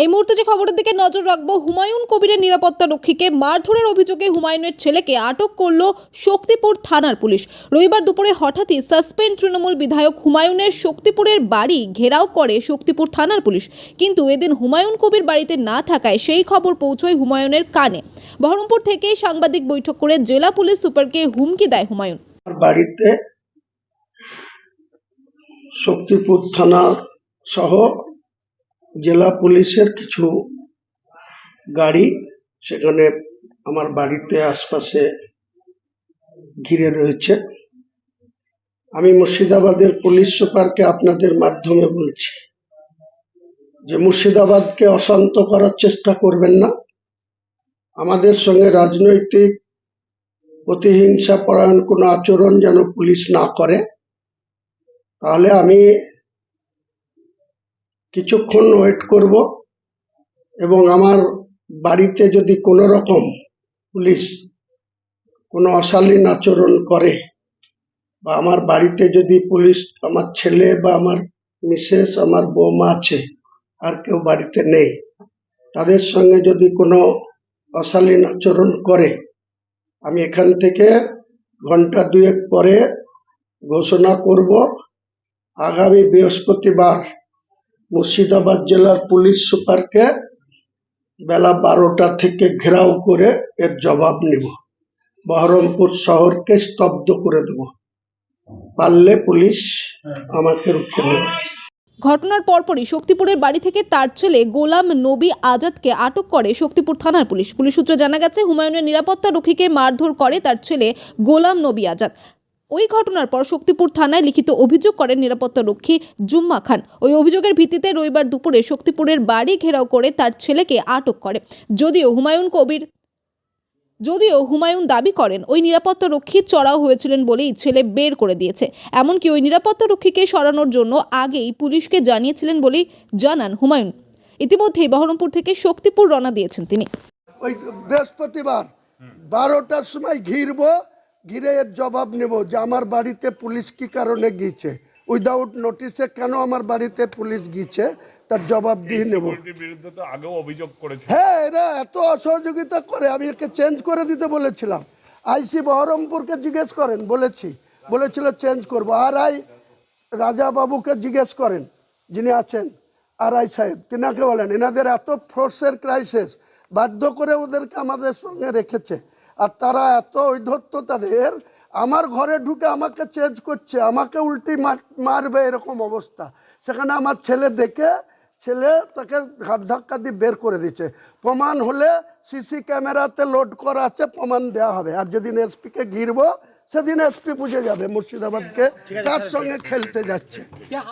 এই মুহূর্তে যে খবরের দিকে নজর রাখব, হুমায়ুন কবিরের নিরাপত্তা রক্ষীকে মারধরের অভিযোগে হুমায়ুনের ছেলেকে আটক করল শক্তিপুর থানার পুলিশ। রবিবার দুপুরে হঠাৎই সাসপেন্ড তৃণমূল বিধায়ক হুমায়ুনের শক্তিপুরের বাড়ি ঘেরাও করে শক্তিপুর থানার পুলিশ। কিন্তু এদিন হুমায়ুন কবির বাড়িতে না থাকায় সেই খবর পৌঁছয় হুমায়ুনের কানে। বহরমপুর থেকে সাংবাদিক বৈঠক করে জেলা পুলিশ সুপারকে হুমকি দেয় হুমায়ুন। বাড়িতে শক্তিপুর থানা সহ জেলা পুলিশের কিছু গাড়ি সেখানে আমার বাড়িতে আশপাশে ঘিরে রয়েছে। আমি মুর্শিদাবাদের পুলিশ সুপারকে আপনাদের মাধ্যমে বলছি যে মুর্শিদাবাদকে অশান্ত করার চেষ্টা করবেন না। আমাদের সঙ্গে রাজনৈতিক প্রতিহিংসা পরায়ণ কোনো আচরণ যেন পুলিশ না করে, তাহলে আমি কিছুক্ষণ ওয়েট করব এবং আমার বাড়িতে যদি কোনো রকম পুলিশ কোনো অশালীন আচরণ করে বা আমার বাড়িতে যদি পুলিশ আমার ছেলে বা আমার মিসেস, আমার বৌমা আছে, আর কেউ বাড়িতে নেই, তাদের সঙ্গে যদি কোনো অশালীন আচরণ করে, আমি এখান থেকে ঘণ্টা দুয়েক পরে ঘোষণা করব। আগামী বৃহস্পতিবার মুর্শিদাবাদ জেলার পুলিশ সুপারকে বেলা বারোটা থেকে ঘেরাও করে এর জবাব নেব। বহরমপুর শহরকে স্তব্ধ করে দেব। পারলে পুলিশ আমাকে রুখে নেবে। ঘটনার পরপরই শক্তিপুরের বাড়ি থেকে তার ছেলে গোলাম নবী আজাদকে আটক করে শক্তিপুর থানার পুলিশ। পুলিশ সূত্রে জানা গেছে, হুমায়ুনের নিরাপত্তা রক্ষীকে মারধর করে তার ছেলে গোলাম নবী আজাদ। ওই ঘটনার পর শক্তিপুর থানায় লিখিত অভিযোগ করেন নিরাপত্তা রক্ষী জুম্মা খান। ওই অভিযোগের ভিত্তিতে রবিবার দুপুরে শক্তিপুরের বাড়ি ঘেরাও করে তার ছেলেকে আটক করে। যদিও হুমায়ুন কবির, যদিও হুমায়ুন দাবি করেন, ওই নিরাপত্তা রক্ষী চড়াও হয়েছিলেন বলেই ছেলে বের করে দিয়েছে। এমনকি ওই নিরাপত্তা রক্ষীকে সরানোর জন্য আগেই পুলিশকে জানিয়েছিলেন বলেই জানান হুমায়ুন। ইতিমধ্যেই বহরমপুর থেকে শক্তিপুর রওনা দিয়েছেন তিনি। ওই বৃহস্পতিবার বারোটার সময় ঘিরবো ঘিরে এর জবাব নেব যে আমার বাড়িতে পুলিশ কি কারণে গিয়েছে। উইদাউট নোটিসে কেন আমার বাড়িতে পুলিশ গিয়েছে তার জবাব দিয়ে নেব। আগেও অভিযোগ করেছে। হ্যাঁ এরা এত অসহযোগিতা করে আমি একে চেঞ্জ করে দিতে বলেছিলাম। আইসি বহরমপুরকে জিজ্ঞেস করেন বলেছি বলেছিল চেঞ্জ করব। আর আই রাজা বাবুকে জিজ্ঞেস করেন যিনি আছেন আর আই সাহেব তিনাকে বলেন এনাদের এত ফোর্সের ক্রাইসিস বাধ্য করে ওদেরকে আমাদের সঙ্গে রেখেছে। আর তারা এত ঐধত্য তাদের আমার ঘরে ঢুকে আমাকে চেঞ্জ করছে আমাকে উল্টি মারবে এরকম অবস্থা। সেখানে আমার ছেলে দেখে ছেলে তাকে ঘাট ধাক্কা দিয়ে বের করে দিচ্ছে প্রমাণ হলে সিসি ক্যামেরাতে লোড করা আছে প্রমাণ দেওয়া হবে। আর যেদিন এসপিকে ঘিরবো সেদিন এসপি বুঝে যাবে মুর্শিদাবাদকে তার সঙ্গে খেলতে যাচ্ছে।